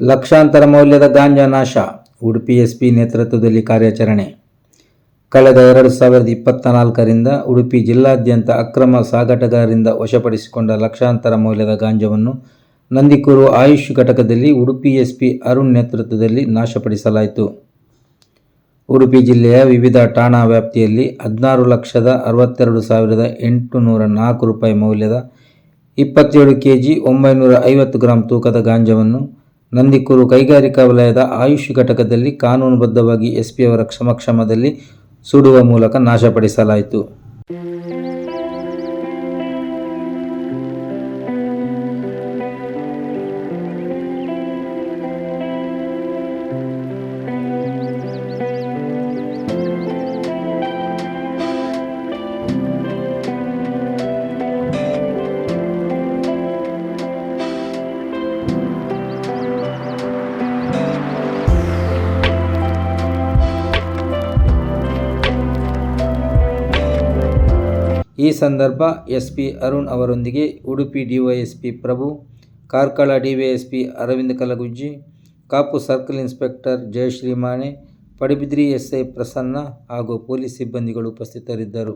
ಲಕ್ಷಾಂತರ ಮೌಲ್ಯದ ಗಾಂಜಾ ನಾಶ, ಉಡುಪಿ ಎಸ್ಪಿ ನೇತೃತ್ವದಲ್ಲಿ ಕಾರ್ಯಾಚರಣೆ. ಕಳೆದ ಎರಡು ಸಾವಿರದ ಇಪ್ಪತ್ತ ನಾಲ್ಕರಿಂದ ಉಡುಪಿ ಜಿಲ್ಲಾದ್ಯಂತ ಅಕ್ರಮ ಸಾಗಾಟಗಾರರಿಂದ ವಶಪಡಿಸಿಕೊಂಡ ಲಕ್ಷಾಂತರ ಮೌಲ್ಯದ ಗಾಂಜವನ್ನು ನಂದಿಕೂರು ಆಯುಷ್ ಘಟಕದಲ್ಲಿ ಉಡುಪಿ ಎಸ್ಪಿ ಅರುಣ್ ನೇತೃತ್ವದಲ್ಲಿ ನಾಶಪಡಿಸಲಾಯಿತು. ಉಡುಪಿ ಜಿಲ್ಲೆಯ ವಿವಿಧ ಠಾಣಾ ವ್ಯಾಪ್ತಿಯಲ್ಲಿ ಹದಿನಾರು ಲಕ್ಷದ ಅರವತ್ತೆರಡು ಸಾವಿರದ ಎಂಟುನೂರ ನಾಲ್ಕು ರೂಪಾಯಿ ಮೌಲ್ಯದ ಇಪ್ಪತ್ತೇಳು ಕೆ ಜಿ ಒಂಬೈನೂರ ಐವತ್ತು ಗ್ರಾಂ ತೂಕದ ಗಾಂಜಾವನ್ನು ನಂದಿಕೂರು ಕೈಗಾರಿಕಾ ವಲಯದ ಆಯುಷ್ ಘಟಕದಲ್ಲಿ ಕಾನೂನುಬದ್ಧವಾಗಿ ಎಸ್ಪಿಯವರ ಸಮಕ್ಷಮದಲ್ಲಿ ಸುಡುವ ಮೂಲಕ ನಾಶಪಡಿಸಲಾಯಿತು. ಈ ಸಂದರ್ಭ ಎಸ್ಪಿ ಅರುಣ್ ಅವರೊಂದಿಗೆ Udupi DYSP Prabhu, Karkala DYSP Aravinda Kalagujji, Kapu circle inspector Jayashree Mane, Padubidri SI Prasanna ಹಾಗೂ ಪೊಲೀಸ್ ಸಿಬ್ಬಂದಿಗಳು ಉಪಸ್ಥಿತರಿದ್ದರು.